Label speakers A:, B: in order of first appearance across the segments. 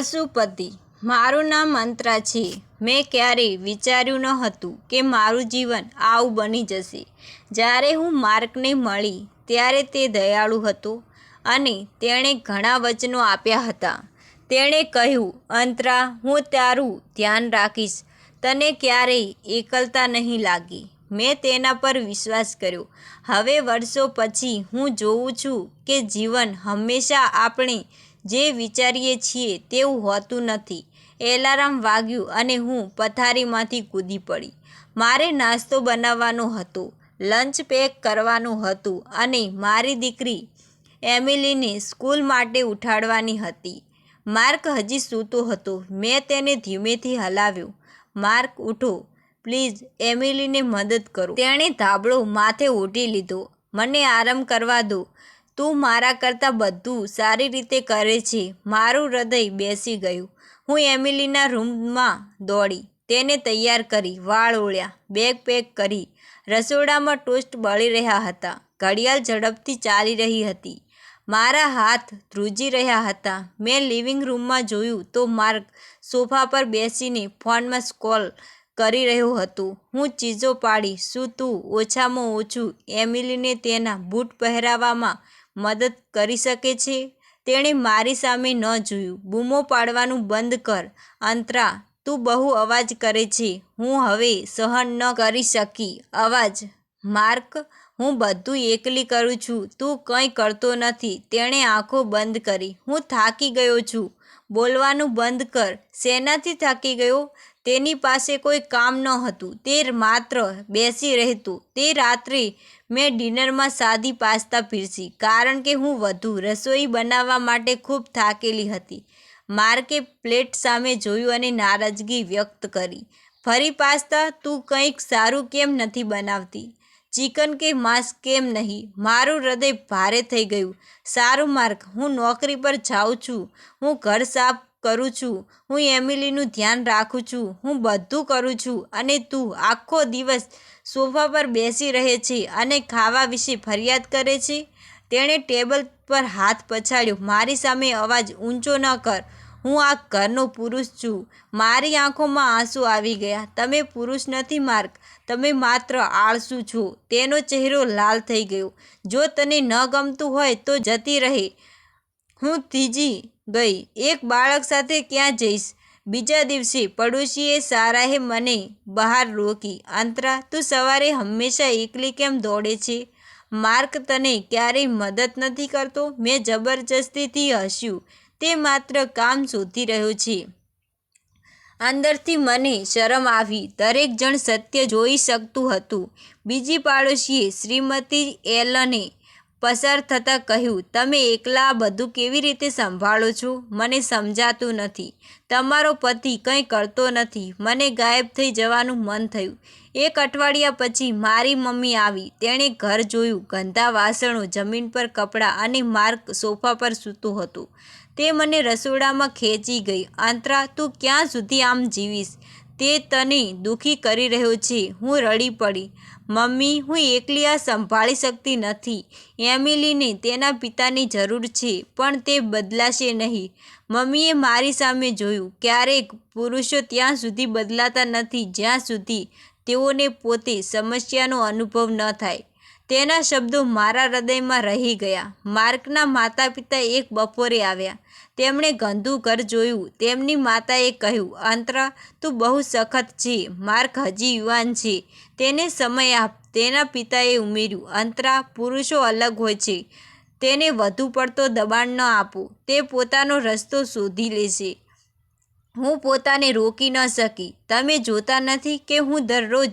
A: પશુપતિ મારું નામ અંતરા છે. મેં ક્યારેય વિચાર્યું ન હતું કે મારું જીવન આવું બની જશે. જ્યારે હું માર્કને મળી, ત્યારે તે દયાળુ હતો અને તેણે ઘણા વચનો આપ્યા હતા. તેણે કહ્યું, અંતરા, હું તારું ધ્યાન રાખીશ. તને ક્યારેય એકલતા નહીં લાગી. મેં તેના પર વિશ્વાસ કર્યો. હવે વર્ષો પછી હું જોઉં છું કે જીવન હંમેશા આપણે જે વિચારીએ છીએ તેવું હોતું નથી. એલાર્મ વાગ્યું અને હું પથારીમાંથી કૂદી પડી. મારે નાસ્તો બનાવવાનો હતો, લંચ પેક કરવાનું હતું અને મારી દીકરી એમિલીને સ્કૂલ માટે ઉઠાડવાની હતી. માર્ક હજી સૂતો હતો. મેં તેને ધીમેથી હલાવ્યો. માર્ક, ઉઠો. પ્લીઝ, એમિલીને મદદ કરો. તેણે ધાબળો માથે ઓઢી લીધો. મને આરામ કરવા દો. તું મારા કરતાં બધું સારી રીતે કરે છે. મારું હૃદય બેસી ગયું. હું એમિલીના રૂમમાં દોડી. તેને તૈયાર કરી, વાળ ઓળ્યા, બેગ પેક કરી. રસોડામાં ટોસ્ટ બળી રહ્યા હતા. ઘડિયાળ ઝડપથી ચાલી રહી હતી. મારા હાથ ધ્રુજી રહ્યા હતા. મેં લિવિંગ રૂમમાં જોયું તો માર્ક સોફા પર બેસીને ફોનમાં સ્કોલ કરી રહ્યો હતો. હું ચીજો પાડી, શું તું ઓછામાં ઓછું એમિલીને તેના બૂટ પહેરાવવામાં મદદ કરી શકે છે. તેણે મારી સામે ન જોયું. બૂમો પાડવાનું બંધ કર. અંતરા, તું બહુ અવાજ કરે છે. હું હવે સહન ન કરી શકી. અવાજ. માર્ક, હું બધું એકલી કરું છું. તું કંઈ કરતો નથી. તેણે આંખો બંધ કરી. હું થાકી ગયો છું. બોલવાનું બંધ કર. શેનાથી થાકી ગયો. તેની પાસે કોઈ કામ ન હતું. તે માત્ર બેસી રહેતું. તે રાત્રે મેં ડિનરમાં સાદી પાસ્તા પીરસી. કારણ કે હું વધુ રસોઈ બનાવવા માટે ખૂબ થાકેલી હતી. માર્કે પ્લેટ સામે જોયું અને નારાજગી વ્યક્ત કરી. ફરી પાસ્તા? તું કંઈક સારું કેમ નથી બનાવતી? ચિકન કે માંસ કેમ નહીં? મારું હૃદય ભારે થઈ ગયું. સારું માર્ક. હું નોકરી પર જાઉં છું. હું ઘર સાફ કરું છું. હું એમિલીનું ધ્યાન રાખું છું. હું બધું કરું છું. અને તું આખો દિવસ સોફા પર બેસી રહે છે અને ખાવા વિશે ફરિયાદ કરે છે? તેણે ટેબલ પર હાથ પછાડ્યો. મારી સામે અવાજ ઊંચો ન કર. હું આ ઘરનો પુરુષ છું. મારી આંખોમાં આંસુ આવી ગયા. તમે પુરુષ નથી, માર્ક. તમે માત્ર આળસુ છો. તેનો ચહેરો લાલ થઈ ગયો. જો તને ન ગમતું હોય તો જતી રહે. હું ત્રીજી ગઈ. એક બાળક સાથે ક્યાં જઈશ? બીજા દિવસે પડોશીએ સારાએ મને બહાર રોકી. અંતરા, તું સવારે હંમેશા એકલી કેમ દોડે છે? માર્ક તને ક્યારેય મદદ નથી કરતો? મેં જબરજસ્તીથી હસ્યું. તે માત્ર કામ શોધી રહ્યો છે. અંદરથી મને શરમ આવી. દરેક જણ સત્ય જોઈ શકતું હતું. બીજી પાડોશીએ શ્રીમતી એલને પસાર થતાં કહ્યું, તમે એકલા બધું કેવી રીતે સંભાળો છો? મને સમજાતું નથી. તમારો પતિ કંઈ કરતો નથી. મને ગાયબ થઈ જવાનું મન થયું. એક અઠવાડિયા પછી મારી મમ્મી આવી. તેણે ઘર જોયું. ગંદા વાસણો, જમીન પર કપડાં અને માર્ક સોફા પર સૂતું હતું. તે મને રસોડામાં ખેંચી ગઈ. આંતરા, તું ક્યાં સુધી આમ જીવીશ? તે તને દુઃખી કરી રહ્યો છે. હું રડી પડી. મમ્મી, હું એકલી આ સંભાળી શકતી નથી. એમિલીને તેના પિતાની જરૂર છે, પણ તે બદલાશે નહીં. મમ્મીએ મારી સામે જોયું, ક્યારેક પુરુષો ત્યાં સુધી બદલાતા નથી, જ્યાં સુધી તેઓને પોતે સમસ્યાનો અનુભવ ન થાય. તેના શબ્દો મારા હૃદયમાં રહી ગયા. માર્કના માતા પિતા એક બપોરે આવ્યા. તેમણે ગંદુ ઘર જોયું. તેમની માતાએ કહ્યું, અંતરા, તું બહુ સખત છે. માર્ક હજી યુવાન છે. તેને સમય આપ. તેના પિતાએ ઉમેર્યું, અંતરા, પુરુષો અલગ હોય છે. તેને વધુ પડતો દબાણ ન આપો. તે પોતાનો રસ્તો શોધી લેશે. હું પોતાને રોકી ન શકી. તમે જોતા નથી કે હું દરરોજ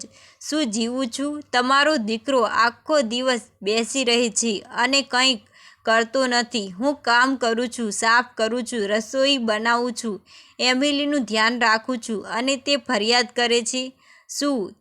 A: શું જીવું છું? તમારો દીકરો આખો દિવસ બેસી રહે છે અને કંઈક કરતો નથી. હું કામ કરું છું, સાફ કરું છું, રસોઈ બનાવું છું. એમિલીનું ધ્યાન રાખું છું અને તે ફરિયાદ કરે છે, શું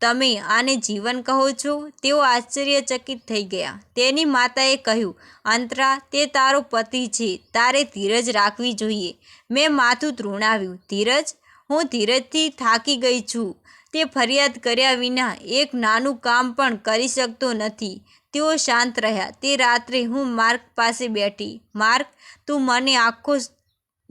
A: તમે આને જીવન કહો છો? તેઓ આશ્ચર્યચકિત થઈ ગયા. તેની માતાએ કહ્યું, અંતરા, તે તારો પતિ છે. તારે ધીરજ રાખવી જોઈએ. મેં માથું તૃણાવ્યું ધીરજ? હું ધીરજથી થાકી ગઈ છું. તે ફરિયાદ કર્યા વિના એક નાનું કામ પણ કરી શકતો નથી. તેઓ શાંત રહ્યા. તે રાત્રે હું માર્ક પાસે બેઠી. માર્ક તું મને આખો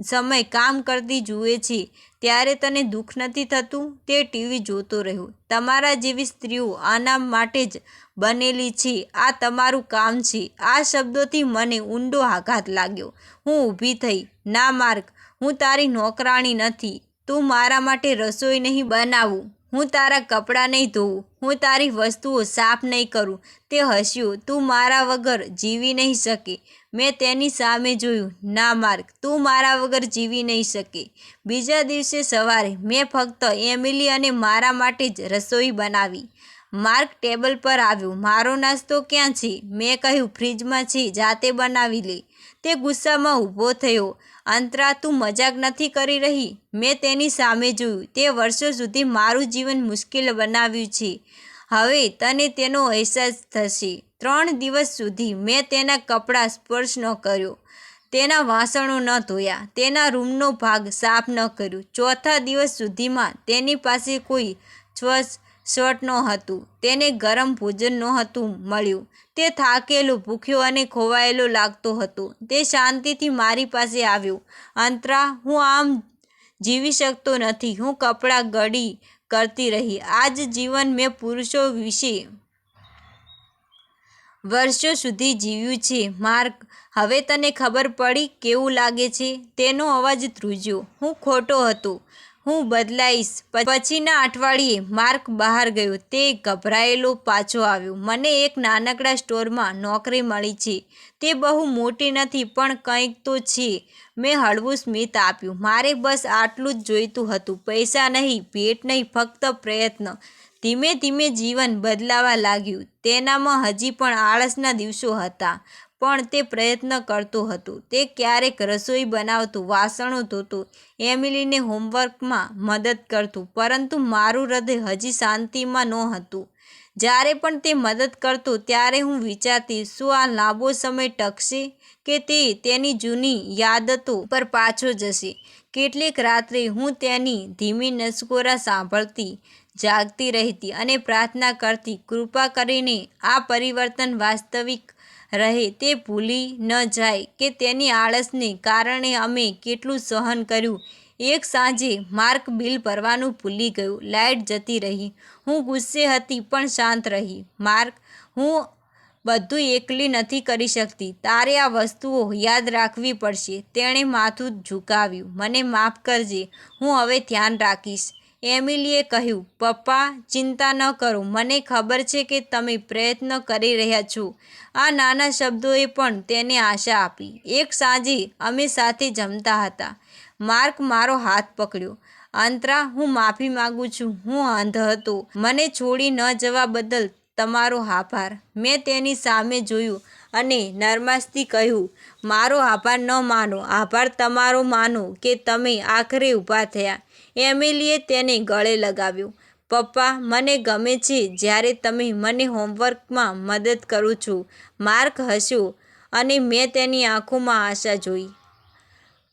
A: સમય કામ કરતી જુએ છે. ત્યારે તને દુઃખ નથી થતું? તે ટીવી જોતો રહ્યો. તમારા જેવી સ્ત્રીઓ આના માટે જ બનેલી છે. આ તમારું કામ છે. આ શબ્દોથી મને ઊંડો આઘાત લાગ્યો. હું ઊભી થઈ. ના માર્ક હું તારી નોકરાણી નથી. તું મારા માટે રસોઈ નહીં બનાવું. હું તારા કપડાં નહીં ધોવું. હું તારી વસ્તુઓ સાફ નહીં કરું. તે હસ્યું. તું મારા વગર જીવી નહીં શકે. મેં તેની સામે જોયું. ના માર્ક તું મારા વગર જીવી નહીં શકે. બીજા દિવસે સવારે મેં ફક્ત એમિલી અને મારા માટે જ રસોઈ બનાવી. માર્ક ટેબલ પર આવ્યો. મારો નાસ્તો ક્યાં છે? મેં કહ્યું, ફ્રીજમાં છે. જાતે બનાવી લે. તે ગુસ્સામાં ઊભો થયો. અંતરા તું મજાક નથી કરી રહી? મેં તેની સામે જોયું. તે વર્ષો સુધી મારું જીવન મુશ્કેલ બનાવ્યું છે. હવે તને તેનો અહેસાસ થશે. ત્રણ દિવસ સુધી મેં તેના કપડાં સ્પર્શ ન કર્યો. તેના વાસણો ન ધોયા. તેના રૂમનો ભાગ સાફ ન કર્યો. ચોથા દિવસ સુધીમાં તેની પાસે કોઈ સ્વચ્છ શર્ટ નહોતું. તેને ગરમ ભોજન નહોતું મળ્યું. તે થાકેલો, ભૂખ્યો અને ખોવાયેલો લાગતો હતો. તે શાંતિથી મારી પાસે આવ્યો. અંતરા, હું આમ જીવી શકતો નથી. હું કપડાં ગળી કરતી રહી. આજ જીવન મેં પુરુષો વિશે વર્ષો સુધી જીવ્યું છે. માર્ક, હવે તને ખબર પડી કેવું લાગે છે? તેનો અવાજ ધ્રુજ્યો. હું ખોટો હતો. હું બદલાઈશ. પછીના અઠવાડિયે માર્ક બહાર ગયો. તે ગભરાયેલો પાછો આવ્યો. મને એક નાનકડા સ્ટોરમાં નોકરી મળી છે. તે બહુ મોટી નથી, પણ કંઈક તો છે. મેં હળવું સ્મિત આપ્યું. મારે બસ આટલું જ જોઈતું હતું. પૈસા નહીં, ભેટ નહીં, ફક્ત પ્રયત્ન. ધીમે ધીમે જીવન બદલાવા લાગ્યું. તેનામાં હજી પણ આળસના દિવસો હતા. પણ તે પ્રયત્ન કરતું હતું. તે ક્યારેક રસોઈ બનાવતું, વાસણો ધોતું, એમિલીને હોમવર્કમાં મદદ કરતું. પરંતુ મારું હૃદય હજી શાંતિમાં નહોતું. જ્યારે પણ તે મદદ કરતો, ત્યારે હું વિચારતી, શું આ લાંબો સમય ટકશે કે તે તેની જૂની યાદતો પર પાછો જશે? કેટલીક રાત્રે હું તેની ધીમી નસકોરા સાંભળતી, જાગતી રહેતી અને પ્રાર્થના કરતી, કૃપા કરીને આ પરિવર્તન વાસ્તવિક રહે તે ભૂલી ન જાય કે તેની આળસને કારણે અમે કેટલું સહન કર્યું. એક સાંજે માર્ક બિલ ભરવાનું ભૂલી ગયું. લાઇટ જતી રહી. હું ગુસ્સે હતી પણ શાંત રહી. માર્ક, હું બધું એકલી નથી કરી શકતી. તારે આ વસ્તુઓ યાદ રાખવી પડશે. તેણે માથું ઝુકાવ્યું. મને માફ કરજે. હું હવે ધ્યાન રાખીશ. એમિલીએ કહ્યું, પપ્પા, ચિંતા ન કરો. મને ખબર છે કે તમે પ્રયત્ન કરી રહ્યા છો. આ નાના શબ્દોએ પણ તેને આશા આપી. એક સાંજે અમે સાથે જમતા હતા. માર્ક મારો હાથ પકડ્યો. અંતરા હું માફી માગું છું. હું અંધ હતો. મને છોડી ન જવા બદલ તમારો આભાર. મેં તેની સામે જોયું અને નરમાશથી કહ્યું, મારો આભાર ન માનો. આભાર તમારો માનો કે તમે આખરે ઊભા થયા. એમિલીએ તેને ગળે લગાવ્યું. પપ્પા, મને ગમે છે, જ્યારે તમે મને હોમવર્કમાં મદદ કરો છો. માર્ક હસ્યું અને મેં તેની આંખોમાં આશા જોઈ.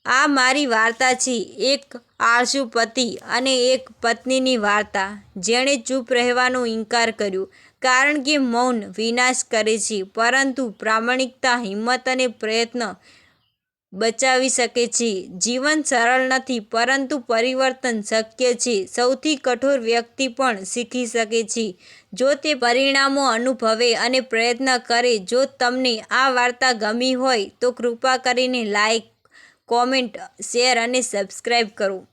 A: આ મારી વાર્તા છે, એક આળસુ પતિ અને એક પત્નીની વાર્તા. જેણે ચૂપ રહેવાનો ઇનકાર કર્યો, કારણ કે મૌન વિનાશ કરે છે, પરંતુ પ્રામાણિકતા, હિંમત અને પ્રયત્ન બચાવી શકે છે. જીવન સરળ નથી, પરંતુ પરિવર્તન શક્ય છે. સૌથી કઠોર વ્યક્તિ પણ શીખી શકે છે. જો તે પરિણામો અનુભવે અને પ્રયત્ન કરે, જો તમને આ વાર્તા ગમી હોય, તો કૃપા કરીને લાઈક, કોમેન્ટ, શેર અને સબસ્ક્રાઈબ કરો.